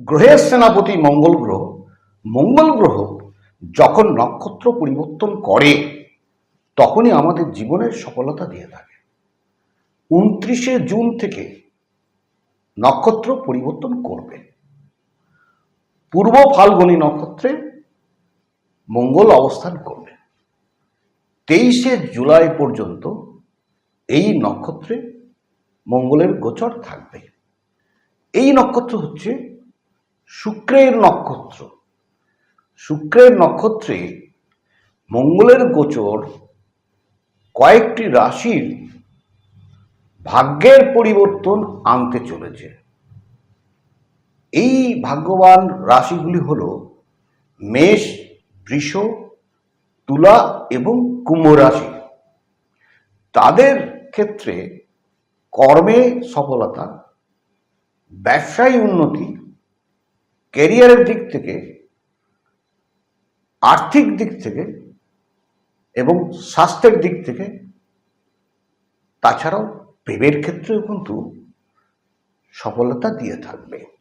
গ্রহের সেনাপতি মঙ্গল গ্রহ মঙ্গল গ্রহ যখন নক্ষত্র পরিবর্তন করে, তখনই আমাদের জীবনের সফলতা দিয়ে থাকে। উনত্রিশে জুন থেকে নক্ষত্র পরিবর্তন করবে। পূর্ব ফাল্গুনী নক্ষত্রে মঙ্গল অবস্থান করবে। তেইশে জুলাই পর্যন্ত এই নক্ষত্রে মঙ্গলের গোচর থাকবে। এই নক্ষত্র হচ্ছে শুক্রের নক্ষত্র। শুক্রের নক্ষত্রে মঙ্গলের গোচর কয়েকটি রাশির ভাগ্যের পরিবর্তন আনতে চলেছে। এই ভাগ্যবান রাশিগুলি হল মেষ, বৃষ, তুলা এবং কুম্ভ রাশি। তাদের ক্ষেত্রে কর্মে সফলতা, ব্যবসায়ী উন্নতি ক্যারিয়ারের দিক থেকে, আর্থিক দিক থেকে এবং স্বাস্থ্যের দিক থেকে, তাছাড়াও প্রেমের ক্ষেত্রেও কিন্তু সফলতা দিয়ে থাকবে।